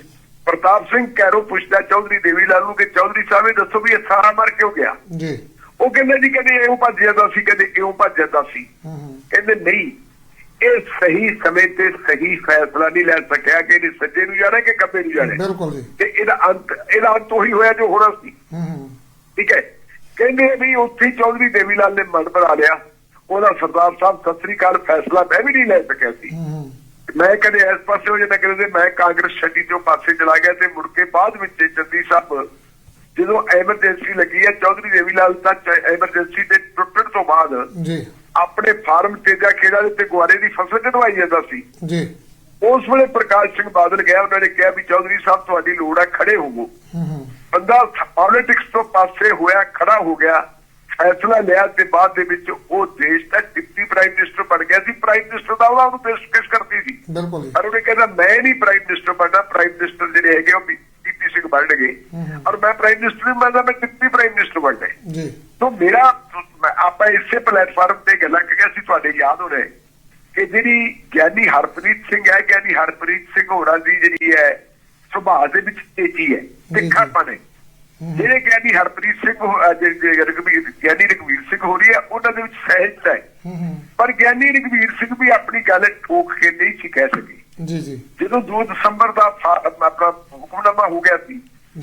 Speaker 2: ਪ੍ਰਤਾਪ ਸਿੰਘ ਕੈਰੋ ਪੁੱਛਦਾ ਚੌਧਰੀ ਦੇਵੀ ਲਾਲ ਨੂੰ ਕਿ ਚੌਧਰੀ ਸਾਹਿਬ ਦੱਸੋ ਵੀ ਇਹ ਸਾਰਾ ਮਰ ਕਿਉਂ ਗਿਆ?
Speaker 1: ਜੀ।
Speaker 2: ਉਹ ਕਹਿੰਦੇ ਜੀ ਕਦੇ ਇਉਂ ਭੱਜ ਜਾਂਦਾ ਸੀ ਕਦੇ ਇਉਂ ਭੱਜ ਜਾਂਦਾ ਸੀ।
Speaker 1: ਹੂੰ ਹੂੰ।
Speaker 2: ਕਹਿੰਦੇ ਨਹੀਂ ਇਹ ਸਹੀ ਸਮੇਂ ਤੇ ਸਹੀ ਫੈਸਲਾ ਨਹੀਂ ਲੈ ਸਕਿਆ ਕਿ ਇਹ ਸੱਜੇ ਨੂੰ ਜਾਣਾ ਕਿ ਖੱਬੇ ਨੂੰ ਜਾਣਾ।
Speaker 1: ਬਿਲਕੁਲ ਜੀ।
Speaker 2: ਤੇ ਇਹਦਾ ਅੰਤ ਇਹਦਾ ਅੰਤ ਉਹੀ ਹੋਇਆ ਜੋ ਹੋਣਾ ਸੀ।
Speaker 1: ਹੂੰ ਹੂੰ।
Speaker 2: ਠੀਕ ਹੈ? ਕਹਿੰਦੇ ਵੀ ਉੱਥੇ ਚੌਧਰੀ ਦੇਵੀ ਲਾਲ ਨੇ ਮਨ ਬਣਾ ਲਿਆ। ਉਹਦਾ ਸਰਦਾਰ ਸਾਹਿਬ ਸਤਿ ਸ੍ਰੀ ਅਕਾਲ ਫੈਸਲਾ ਮੈਂ ਵੀ ਨਹੀਂ ਲੈ ਸਕਿਆ ਸੀ। ਮੈਂ ਕਦੇ ਇਸ ਪਾਸੇ ਹੋ ਜਾਂਦਾ ਕਦੇ ਮੈਂ ਕਾਂਗਰਸ ਛੱਡੀ ਤੋਂ ਪਾਸੇ ਚਲਾ ਗਿਆ ਤੇ ਮੁੜ ਕੇ ਬਾਅਦ ਵਿੱਚ ਜੱਦੀ ਸਾਹਿਬ ਜਦੋਂ ਐਮਰਜੈਂਸੀ ਲੱਗੀ ਹੈ ਚੌਧਰੀ ਦੇਵੀ ਲਾਲ ਤਾਂ ਐਮਰਜੈਂਸੀ ਤੇ ਟੁੱਟਣ ਤੋਂ ਬਾਅਦ
Speaker 1: ਜੀ।
Speaker 2: ਆਪਣੇ ਫਾਰਮ ਤੇਜਾ ਖੇੜਾ ਦੇ ਉੱਤੇ ਗੁਆਰੇ ਦੀ ਫਸਲ ਕਢਵਾਈ ਜਾਂਦਾ ਸੀ
Speaker 1: ਜੀ।
Speaker 2: ਉਸ ਵੇਲੇ ਪ੍ਰਕਾਸ਼ ਸਿੰਘ ਬਾਦਲ ਗਿਆ ਉਹਨਾਂ ਨੇ ਕਿਹਾ ਵੀ ਚੌਧਰੀ ਸਾਹਿਬ ਤੁਹਾਡੀ ਲੋੜ ਹੈ ਖੜੇ ਹੋਵੋ।
Speaker 1: ਹੂੰ ਹੂੰ।
Speaker 2: ਬੰਦਾ ਪੋਲਿਟਿਕਸ ਤੋਂ ਪਾਸੇ ਹੋਇਆ ਖੜਾ ਹੋ ਗਿਆ। ਫੈਸਲਾ ਲਿਆ ਤੇ ਬਾਅਦ ਦੇ ਵਿੱਚ ਉਹ ਦੇਸ਼ ਦਾ ਡਿਪਟੀ ਪ੍ਰਾਈਮ ਮਿਨਿਸਟਰ ਬਣ ਗਿਆ ਸੀ। ਪ੍ਰਾਈਮ ਮਿਨਿਸਟਰ ਦਾ ਉਹਨੂੰ ਪੇਸ਼ਕਸ਼ ਕਰਦੀ ਸੀ।
Speaker 1: ਬਿਲਕੁਲ ਜੀ।
Speaker 2: ਪਰ ਉਹਨੇ ਕਹਿੰਦਾ ਮੈਂ ਨਹੀਂ ਪ੍ਰਾਈਮ ਮਿਨਿਸਟਰ ਬਣਨਾ ਪ੍ਰਾਈਮ ਮਿਨਿਸਟਰ ਜਿਹੜੇ ਹੈਗੇ ਉਹ ਪੀਪੀ ਸਿੰਘ ਬਣਨਗੇ। ਔਰ ਮੈਂ ਪ੍ਰਾਈਮ ਮਿਨਿਸਟਰ ਨਹੀਂ ਬਣਦਾ ਮੈਂ ਡਿਪਟੀ ਪ੍ਰਾਈਮ ਮਿਨਿਸਟਰ ਬਣਨਾ।
Speaker 1: ਜੀ।
Speaker 2: ਤੋਂ ਮੇਰਾ ਆਪਾਂ ਇਸੇ ਪਲੇਟਫਾਰਮ ਤੇ ਗੱਲਾਂ ਕਿ ਅਸੀਂ ਤੁਹਾਡੇ ਯਾਦ ਹੋ ਰਹੇ ਕਿ ਜਿਹੜੀ ਗਿਆਨੀ ਹਰਪ੍ਰੀਤ ਸਿੰਘ ਹੈ ਗਿਆਨੀ ਹਰਪ੍ਰੀਤ ਸਿੰਘ ਹੋਰਾਂ ਦੀ ਜਿਹੜੀ ਹੈ ਸੁਭਾਅ ਦੇ ਵਿੱਚ ਤੇਜ਼ੀ ਹੈ। ਤਿੱਖਾਪਨ ਹੈ। ਜਿਹੜੇ ਗਿਆਨੀ ਹਰਪ੍ਰੀਤ ਸਿੰਘ ਜਿਹੜੇ- ਜਿਹੜੇ ਰਘਵੀਰ ਗਿਆਨੀ ਰਘਵੀਰ ਸਿੰਘ ਹੋ ਰਹੀ ਹੈ ਉਹਨਾਂ ਦੇ ਵਿੱਚ ਸਹਿਜਤਾ ਹੈ ਪਰ ਗਿਆਨੀ ਰਘਵੀਰ ਸਿੰਘ ਵੀ ਆਪਣੀ ਗੱਲ ਠੋਕ ਕੇ ਨਹੀਂ ਸੀ ਕਹਿ ਸਕੇ।
Speaker 1: ਜੀ ਜੀ।
Speaker 2: ਜਦੋਂ 2 ਦਸੰਬਰ ਦਾ ਆਪਣਾ ਹੁਕਮਨਾਮਾ ਹੋ ਗਿਆ ਸੀ।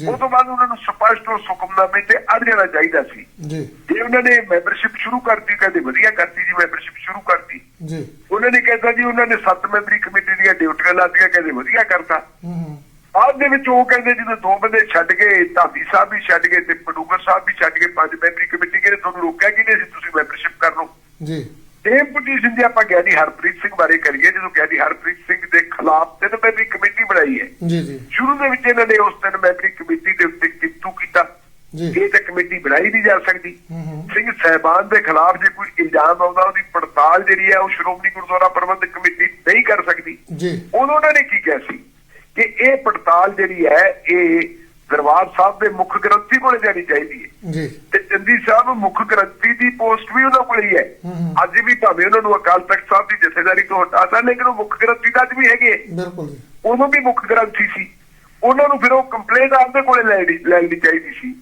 Speaker 2: ਉਹ ਤੋਂ ਬਾਅਦ ਉਹਨਾਂ ਨੂੰ ਸਪਸ਼ਟ ਉਸ ਹੁਕਮਨਾਮੇ ਤੇ ਅੜ ਜਾਣਾ ਚਾਹੀਦਾ ਸੀ।
Speaker 1: ਜੀ।
Speaker 2: ਜੇ ਉਹਨਾਂ ਨੇ ਮੈਂਬਰਸ਼ਿਪ ਸ਼ੁਰੂ ਕਰਤੀ ਕਹਿੰਦੇ ਵਧੀਆ ਕਰਤੀ ਜੀ ਮੈਂਬਰਸ਼ਿਪ ਸ਼ੁਰੂ ਕਰਤੀ।
Speaker 1: ਜੀ।
Speaker 2: ਉਹਨਾਂ ਨੇ ਕਹਿੰਦਾ ਜੀ ਉਹਨਾਂ ਨੇ ਸੱਤ ਮੈਂਬਰੀ ਕਮੇਟੀ ਦੀਆਂ ਡਿਊਟੀਆਂ ਲਾਤੀਆਂ ਕਹਿੰਦੇ ਵਧੀਆ ਕਰਤਾ। ਬਾਅਦ ਦੇ ਵਿੱਚ ਉਹ ਕਹਿੰਦੇ ਜਦੋਂ ਦੋ ਬੰਦੇ ਛੱਡ ਗਏ ਧਾਬੀ ਸਾਹਿਬ ਵੀ ਛੱਡ ਗਏ ਤੇ ਪਡੂਗਰ ਸਾਹਿਬ ਵੀ ਛੱਡ ਗਏ ਪੰਜ ਮੈਂਬਰੀ ਕਮੇਟੀ ਕਹਿੰਦੇ ਤੁਹਾਨੂੰ ਰੋਕਿਆ ਕਿ ਨਹੀਂ ਸੀ ਤੁਸੀਂ ਮੈਂਬਰਸ਼ਿਪ ਕਰ ਲਓ
Speaker 1: ਜੀ
Speaker 2: ਜੇ ਆਪਾਂ ਗਿਆਨੀ ਹਰਪ੍ਰੀਤ ਸਿੰਘ ਬਾਰੇ ਕਰੀਏ ਜਦੋਂ ਗਿਆਨੀ ਹਰਪ੍ਰੀਤ ਸਿੰਘ ਦੇ ਖਿਲਾਫ ਤਿੰਨ ਮੈਂਬਰੀ ਕਮੇਟੀ ਬਣਾਈ ਹੈ।
Speaker 1: ਜੀ ਜੀ।
Speaker 2: ਸ਼ੁਰੂ ਦੇ ਵਿੱਚ ਇਹਨਾਂ ਨੇ ਉਸ ਤਿੰਨ ਮੈਂਬਰੀ ਕਮੇਟੀ ਦੇ ਉੱਤੇ ਕਿੰਤੂ ਕੀਤਾ।
Speaker 1: ਜੀ।
Speaker 2: ਇਹ ਤਾਂ ਕਮੇਟੀ ਬਣਾਈ ਨਹੀਂ ਜਾ ਸਕਦੀ। ਸਿੰਘ ਸਹਿਬਾਨ ਦੇ ਖਿਲਾਫ ਜੇ ਕੋਈ ਇਲਜ਼ਾਮ ਆਉਂਦਾ ਉਹਦੀ ਪੜਤਾਲ ਜਿਹੜੀ ਹੈ ਉਹ ਸ਼੍ਰੋਮਣੀ ਗੁਰਦੁਆਰਾ ਪ੍ਰਬੰਧਕ ਕਮੇਟੀ ਨਹੀਂ ਕਰ ਸਕਦੀ।
Speaker 1: ਜੀ।
Speaker 2: ਉਹਨਾਂ ਨੇ ਕੀ ਕਿਹਾ ਸੀ? ਕਿ ਇਹ ਪੜਤਾਲ ਜਿਹੜੀ ਹੈ ਇਹ ਦਰਬਾਰ ਸਾਹਿਬ ਦੇ ਮੁੱਖ ਗ੍ਰੰਥੀ ਕੋਲੇ ਜਾਣੀ ਚਾਹੀਦੀ ਹੈ।
Speaker 1: ਜੀ।
Speaker 2: ਤੇ ਚੰਦੀ ਸਾਹਿਬ ਮੁੱਖ ਗ੍ਰੰਥੀ ਦੀ ਪੋਸਟ ਵੀ ਉਹਨਾਂ ਕੋਲ ਹੀ ਹੈ। ਅੱਜ ਵੀ ਭਾਵੇਂ ਉਹਨਾਂ ਨੂੰ ਅਕਾਲ ਤਖਤ ਸਾਹਿਬ ਦੀ ਜਥੇਦਾਰੀ ਤੋਂ ਹਟਾਤਾ ਲੇਕਿਨ ਉਹ ਮੁੱਖ ਗ੍ਰੰਥੀ ਦਾ ਅੱਜ ਵੀ ਹੈਗੇ।
Speaker 1: ਬਿਲਕੁਲ
Speaker 2: ਉਦੋਂ ਵੀ ਮੁੱਖ ਗ੍ਰੰਥੀ ਸੀ। ਉਹਨਾਂ ਨੂੰ ਫਿਰ ਉਹ ਕੰਪਲੇਂਟ ਆਪਦੇ ਕੋਲੇ ਲੈਣੀ ਲੈਣੀ ਚਾਹੀਦੀ ਸੀ।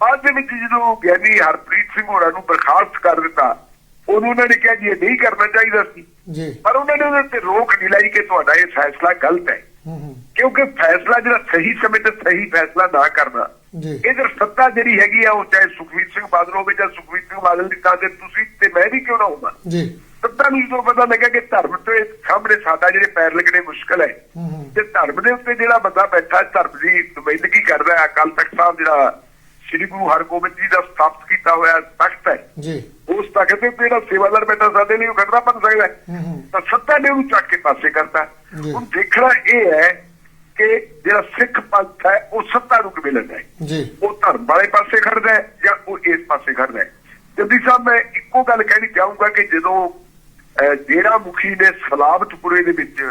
Speaker 2: ਬਾਅਦ ਦੇ ਵਿੱਚ ਜਦੋਂ ਗਿਆਨੀ ਹਰਪ੍ਰੀਤ ਸਿੰਘ ਹੋਰਾਂ ਨੂੰ ਬਰਖਾਸਤ ਕਰ ਦਿੱਤਾ ਉਦੋਂ ਉਹਨਾਂ ਨੇ ਕਿਹਾ ਜੀ ਇਹ ਨਹੀਂ ਕਰਨਾ ਚਾਹੀਦਾ ਸੀ।
Speaker 1: ਜੀ।
Speaker 2: ਪਰ ਉਹਨਾਂ ਨੇ ਉਹਦੇ ਤੇ ਰੋਕ ਨਹੀਂ ਲਾਈ ਕਿ ਤੁਹਾਡਾ ਇਹ ਫੈਸਲਾ ਗਲਤ ਹੂੰ। ਕਿਉਂਕਿ ਫੈਸਲਾ ਜਿਹੜਾ ਸਹੀ ਸਮੇਂ ਤੇ ਸਹੀ ਫੈਸਲਾ ਨਾ ਕਰਨਾ
Speaker 1: ਜੀ।
Speaker 2: ਇਧਰ ਸੱਤਾ ਜਿਹੜੀ ਹੈਗੀ ਆ ਉਹ ਚਾਹੇ ਸੁਖਵੀਰ ਸਿੰਘ ਬਾਦਲ ਹੋਵੇ ਜਾਂ ਸੁਖਵੀਰ ਸਿੰਘ ਬਾਦਲ ਦੀ ਤਾਂ ਤੁਸੀਂ ਤੇ ਮੈਂ ਵੀ ਕਿਉਂ ਨਾ ਹੋਵਾਂ।
Speaker 1: ਜੀ।
Speaker 2: ਸੱਤਾ ਨੂੰ ਜਦੋਂ ਪਤਾ ਲੱਗਾ ਕਿ ਧਰਮ ਤੇ ਸਾਹਮਣੇ ਸਾਡਾ ਜਿਹੜੇ ਪੈਰ ਲੱਗਣੇ ਮੁਸ਼ਕਲ ਹੈ ਤੇ ਧਰਮ ਦੇ ਉੱਤੇ ਜਿਹੜਾ ਬੰਦਾ ਬੈਠਾ ਧਰਮ ਦੀ ਨੁਮਾਇੰਦਗੀ ਕਰਦਾ ਹੈ ਅਕਾਲ ਤਖਤ ਸਾਹਿਬ ਜਿਹੜਾ ਸ੍ਰੀ ਗੁਰੂ ਹਰਗੋਬਿੰਦ ਜੀ ਦਾ ਸਥਾਪਿਤ ਕੀਤਾ ਹੋਇਆ ਤਖਤ ਹੈ।
Speaker 1: ਜੀ।
Speaker 2: ਉਸ ਤਖਤ ਉੱਤੇ ਜਿਹੜਾ ਸੇਵਾਦਾਰ ਬੈਠਾ ਸਾਡੇ ਲਈ ਉਹ ਖਤਰਾ ਬਣ ਸਕਦਾ ਤਾਂ ਸੱਤਾ ਨੇ ਉਹਨੂੰ ਚੱਕ ਕੇ ਪਾਸੇ ਕਰਤਾ। ਹੁਣ ਦੇਖਣਾ ਇਹ ਹੈ ਕਿ ਜਿਹੜਾ ਸਿੱਖ ਪੰਥ ਹੈ ਉਹ ਸੱਤਾ ਨੂੰ ਕਿਵੇਂ ਲੈਂਦਾ ਹੈ?
Speaker 1: ਜੀ।
Speaker 2: ਉਹ ਧਰਮ ਵਾਲੇ ਪਾਸੇ ਖੜਦਾ ਹੈ ਜਾਂ ਉਹ ਇਸ ਪਾਸੇ ਖੜਦਾ ਹੈ? ਜੱਦੀ ਸਾਹਿਬ ਮੈਂ ਇੱਕੋ ਗੱਲ ਕਹਿਣੀ ਚਾਹੂੰਗਾ ਕਿ ਜਦੋਂ ਡੇਰਾ ਮੁਖੀ ਨੇ ਸਲਾਬਤਪੁਰੇ ਦੇ ਵਿੱਚ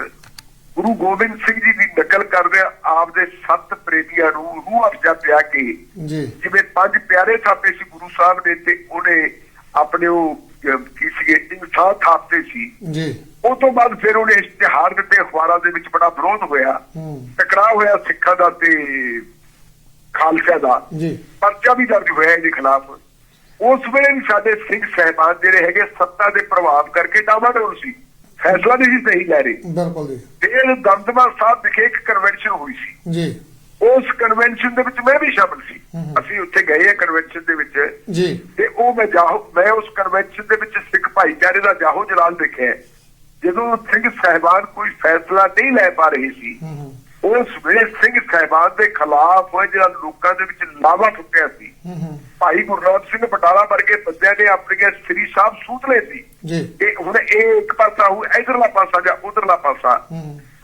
Speaker 2: ਗੁਰੂ ਗੋਬਿੰਦ ਸਿੰਘ ਜੀ ਦੀ ਨਕਲ ਕਰਦੇ ਆਪਦੇ ਸੱਤ ਪ੍ਰੇਤੀਆਂ ਨੂੰ ਰੂਹ ਅਫਜਾ ਪਿਆ ਕੇ
Speaker 1: ਜੀ।
Speaker 2: ਜਿਵੇਂ ਪੰਜ ਪਿਆਰੇ ਥਾਪੇ ਸੀ ਗੁਰੂ ਸਾਹਿਬ ਨੇ ਤੇ ਉਹਨੇ ਆਪਣੇ ਉਹ ਕੀ ਸੀਗੇ ਇਨਸਾਨ ਥਾਪਤੇ ਸੀ।
Speaker 1: ਜੀ।
Speaker 2: ਉਹ ਤੋਂ ਬਾਅਦ ਫਿਰ ਉਹਨੇ ਇਸ਼ਤਿਹਾਰ ਦਿੱਤੇ ਅਖਬਾਰਾਂ ਦੇ ਵਿੱਚ ਬੜਾ ਵਿਰੋਧ ਹੋਇਆ। ਟਕਰਾਅ ਹੋਇਆ ਸਿੱਖਾਂ ਦਾ ਤੇ ਖਾਲਸਾ ਦਾ।
Speaker 1: ਜੀ।
Speaker 2: ਪਰਚਾ ਵੀ ਦਰਜ ਹੋਇਆ ਇਹਦੇ ਖਿਲਾਫ। ਉਸ ਵੇਲੇ ਵੀ ਸਾਡੇ ਸਿੰਘ ਸਹਿਬਾਨ ਜਿਹੜੇ ਹੈਗੇ ਸੱਤਾ ਦੇ ਪ੍ਰਭਾਵ ਕਰਕੇ ਡਾਵਾਡੋਲ ਸੀ। ਫੈਸਲਾ ਨਹੀਂ ਸੀ ਸਹੀ ਲੈ ਰਹੇ
Speaker 1: ਬਿਲਕੁਲ ਜੀ।
Speaker 2: ਤੇ ਦਮਦਮਾ ਸਾਹਿਬ ਵਿਖੇ ਇੱਕ ਕਨਵੈਨਸ਼ਨ ਹੋਈ ਸੀ।
Speaker 1: ਜੀ।
Speaker 2: ਉਸ ਕਨਵੈਨਸ਼ਨ ਦੇ ਵਿੱਚ ਮੈਂ ਵੀ ਸ਼ਾਮਲ ਸੀ। ਅਸੀਂ ਉੱਥੇ ਗਏ ਆ ਕਨਵੈਨਸ਼ਨ ਦੇ ਵਿੱਚ।
Speaker 1: ਜੀ।
Speaker 2: ਤੇ ਉਹ ਮੈਂ ਜਾਹੋ ਮੈਂ ਉਸ ਕਨਵੈਨਸ਼ਨ ਦੇ ਵਿੱਚ ਸਿੱਖ ਭਾਈਚਾਰੇ ਦਾ ਜਾਹੋ ਜਲਾਲ ਦੇਖਿਆ। ਜਦੋਂ ਸਿੰਘ ਸਹਿਬਾਨ ਕੋਈ ਫੈਸਲਾ ਨਹੀਂ ਲੈ ਪਾ ਰਹੇ ਸੀ ਉਸ ਵੇਲੇ ਸਿੰਘ ਸਹਿਬਾਨ ਦੇ ਖਿਲਾਫ ਜਿਹੜਾ ਲੋਕਾਂ ਦੇ ਵਿੱਚ ਲਾਵਾ ਫੁੱਟਿਆ ਸੀ। ਭਾਈ ਗੁਰਨਾਮ ਸਿੰਘ ਬਟਾਲਾ ਵਰਗੇ ਬੰਦਿਆਂ ਨੇ ਆਪਣੀਆਂ ਸ੍ਰੀ ਸਾਹਿਬ ਸੂਤ ਲਏ ਸੀ।
Speaker 1: ਜੀ।
Speaker 2: ਇਹ ਹੁਣ ਇਹ ਇੱਕ ਪਾਸਾ ਹੋ ਇਧਰਲਾ ਪਾਸਾ ਜਾਂ ਉਧਰਲਾ ਪਾਸਾ।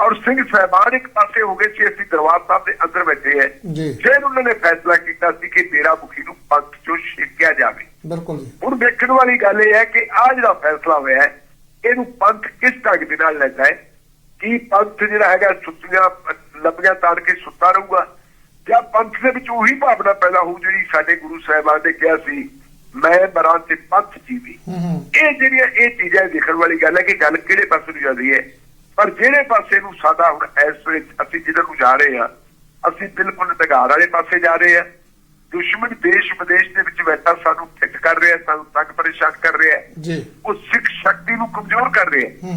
Speaker 2: ਔਰ ਸਿੰਘ ਸਹਿਬਾਨ ਇੱਕ ਪਾਸੇ ਹੋ ਗਏ ਸੀ ਅਸੀਂ ਦਰਬਾਰ ਸਾਹਿਬ ਦੇ ਅੰਦਰ ਬੈਠੇ ਹੈ।
Speaker 1: ਜੀ।
Speaker 2: ਫਿਰ ਉਹਨਾਂ ਨੇ ਫੈਸਲਾ ਕੀਤਾ ਸੀ ਕਿ ਡੇਰਾ ਮੁਖੀ ਨੂੰ ਪੰਥ ਚੋਂ ਛੇਕਿਆ ਜਾਵੇ।
Speaker 1: ਬਿਲਕੁਲ ਜੀ।
Speaker 2: ਹੁਣ ਦੇਖਣ ਵਾਲੀ ਗੱਲ ਇਹ ਹੈ ਕਿ ਆ ਜਿਹੜਾ ਫੈਸਲਾ ਹੋਇਆ ਹੈ ਇਹਨੂੰ ਪੰਥ ਕਿਸ ਢੰਗ ਦੇ ਨਾਲ ਲੈਂਦਾ ਹੈ ਕੀ ਪੰਥ ਜਿਹੜਾ ਹੈਗਾ ਸੁੱਤੀਆਂ ਲੱਭੀਆਂ ਤਾੜ ਕੇ ਸੁੱਤਾ ਰਹੂਗਾ। ਜਾਂ ਪੰਥ ਦੇ ਵਿੱਚ ਉਹੀ ਭਾਵਨਾ ਪੈਦਾ ਹੋਊ ਜਿਹੜੀ ਸਾਡੇ ਗੁਰੂ ਸਾਹਿਬਾਨ ਨੇ ਕਿਹਾ ਸੀ ਮੈਂ ਮਰਾਂ ਤੇ ਪੰਥ ਜੀਵੀ। ਇਹ ਜਿਹੜੀਆਂ ਇਹ ਚੀਜ਼ਾਂ ਦੇਖਣ ਵਾਲੀ ਗੱਲ ਹੈ ਕਿ ਗੱਲ ਕਿਹੜੇ ਪਾਸੇ ਨੂੰ ਜਾਂਦੀ ਹੈ। ਪਰ ਜਿਹੜੇ ਪਾਸੇ ਨੂੰ ਸਾਡਾ ਹੁਣ ਇਸ ਵੇਲੇ ਅਸੀਂ ਜਿੱਧਰ ਨੂੰ ਜਾ ਰਹੇ ਹਾਂ ਅਸੀਂ ਬਿਲਕੁਲ ਨਗਾਰ ਵਾਲੇ ਪਾਸੇ ਜਾ ਰਹੇ ਹਾਂ। ਦੁਸ਼ਮਣ ਦੇਸ਼ ਵਿਦੇਸ਼ ਦੇ ਵਿੱਚ ਬੈਠਾ ਸਾਨੂੰ ਫਿੱਟ ਕਰ ਰਿਹਾ ਸਾਨੂੰ ਤੰਗ ਪਰੇਸ਼ਾਨ ਕਰ ਰਿਹਾ
Speaker 1: ਜੀ।
Speaker 2: ਉਹ ਸਿੱਖ ਸ਼ਕਤੀ ਨੂੰ ਕਮਜ਼ੋਰ ਕਰ ਰਿਹਾ